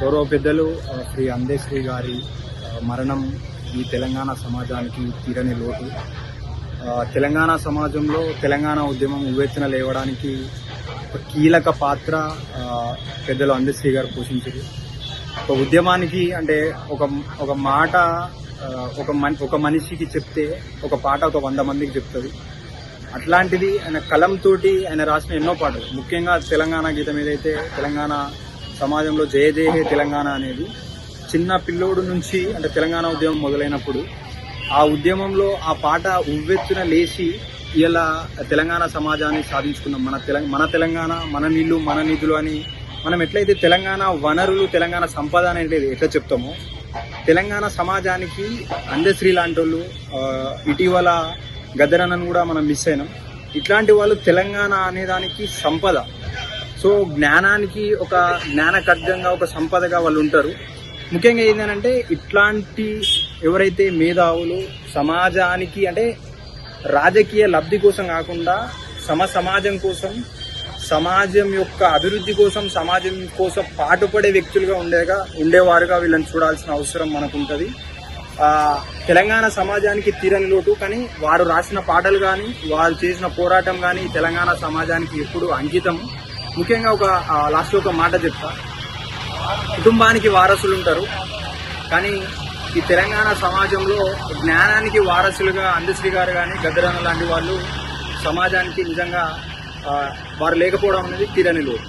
గౌరవ పెద్దలు శ్రీ అందేశ్రీ గారి మరణం ఈ తెలంగాణ సమాజానికి తీరని లోటు. తెలంగాణ సమాజంలో తెలంగాణ ఉద్యమం ఉవ్వెత్తున లేవడానికి ఒక కీలక పాత్ర పెద్దలు అందశ్రీ గారు పోషించారు. ఒక ఉద్యమానికి అంటే ఒక ఒక మాట ఒక మన్ ఒక మనిషికి చెప్తే ఒక పాట ఒక వంద మందికి చెప్తుంది. అట్లాంటిది ఆయన కలంతోటి ఆయన రాసిన ఎన్నో పాటలు. ముఖ్యంగా తెలంగాణ గీతం ఏదైతే తెలంగాణ సమాజంలో జయ జయ హే తెలంగాణ అనేది చిన్న పిల్లోడు నుంచి అంటే తెలంగాణ ఉద్యమం మొదలైనప్పుడు ఆ ఉద్యమంలో ఆ పాట ఉవ్వెత్తున లేచి ఇలా తెలంగాణ సమాజాన్ని సాధించుకున్నాం. మన తెలంగాణ మన తెలంగాణ మన నీళ్ళు మన నిధులు అని మనం ఎట్లయితే తెలంగాణ వనరులు తెలంగాణ సంపద అనేది ఎట్లా చెప్తామో తెలంగాణ సమాజానికి అందశ్రీ లాంటి వాళ్ళు ఇటీవల గద్దరన్నను కూడా మనం మిస్ అయినాం. ఇట్లాంటి వాళ్ళు తెలంగాణ అనేదానికి సంపద. సో జ్ఞానానికి ఒక జ్ఞాన ఖడ్గంగా ఒక సంపదగా వాళ్ళు ఉంటారు. ముఖ్యంగా ఏంటంటే ఇట్లాంటి ఎవరైతే మేధావులు సమాజానికి అంటే రాజకీయ లబ్ధి కోసం కాకుండా సమ సమాజం కోసం సమాజం యొక్క అభివృద్ధి కోసం సమాజం కోసం పాటుపడే వ్యక్తులుగా ఉండేగా ఉండేవారుగా వీళ్ళని చూడాల్సిన అవసరం మనకు ఉంటుంది తెలంగాణ సమాజానికి తీరని లోటు కానీ వారు రాసిన పాటలు కానీ వారు చేసిన పోరాటం కానీ తెలంగాణ సమాజానికి ఎప్పుడు అంకితం ముఖ్యంగా ఒక లాస్ట్ ఒక మాట చెప్తా. కుటుంబానికి వారసులు ఉంటారు కానీ ఈ తెలంగాణ సమాజంలో జ్ఞానానికి వారసులుగా అందశ్రీ గారు కానీ గద్దరన్న లాంటి వాళ్ళు సమాజానికి నిజంగా వారు లేకపోవడం అనేది తీరని లోటు.